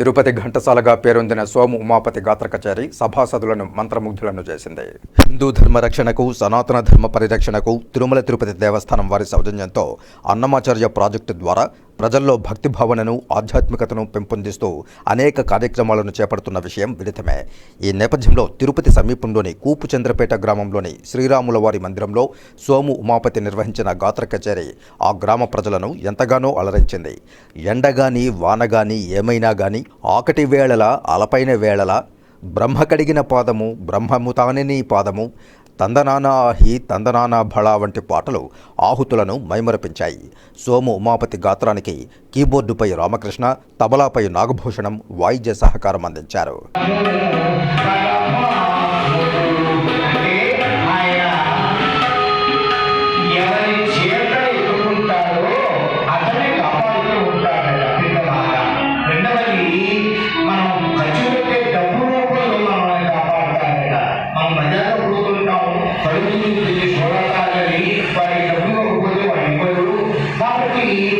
తిరుపతి ఘంటసాలగా పేరొందిన సోము ఉమాపతి గాత్ర కచేరి సభాసదులను మంత్రముగ్ధులను చేసింది. హిందూ ధర్మ రక్షణకు సనాతన ధర్మ పరిరక్షణకు తిరుమల తిరుపతి దేవస్థానం వారి సౌజన్యంతో అన్నమాచార్య ప్రాజెక్టు ద్వారా ప్రజల్లో భక్తి భావనను ఆధ్యాత్మికతను పెంపొందిస్తూ అనేక కార్యక్రమాలను చేపడుతున్న విషయం విదితమే. ఈ నేపథ్యంలో తిరుపతి సమీపంలోని కూపుచంద్రపేట గ్రామంలోని శ్రీరాములవారి మందిరంలో సోము ఉమాపతి నిర్వహించిన గాత్ర కచేరి ఆ గ్రామ ప్రజలను ఎంతగానో అలరించింది. ఎండగాని వానగాని ఏమైనా గాని ఆకటి వేళల అలపైన వేళల బ్రహ్మ కడిగిన పాదము బ్రహ్మము తానే నీ పాదము తందనానా హి తందనానా భళ వంటి పాటలు ఆహుతులను మైమరపించాయి. సోము ఉమాపతి గాత్రానికి కీబోర్డుపై రామకృష్ణ తబలాపై నాగభూషణం వాయిద్య సహకారం అందించారు. be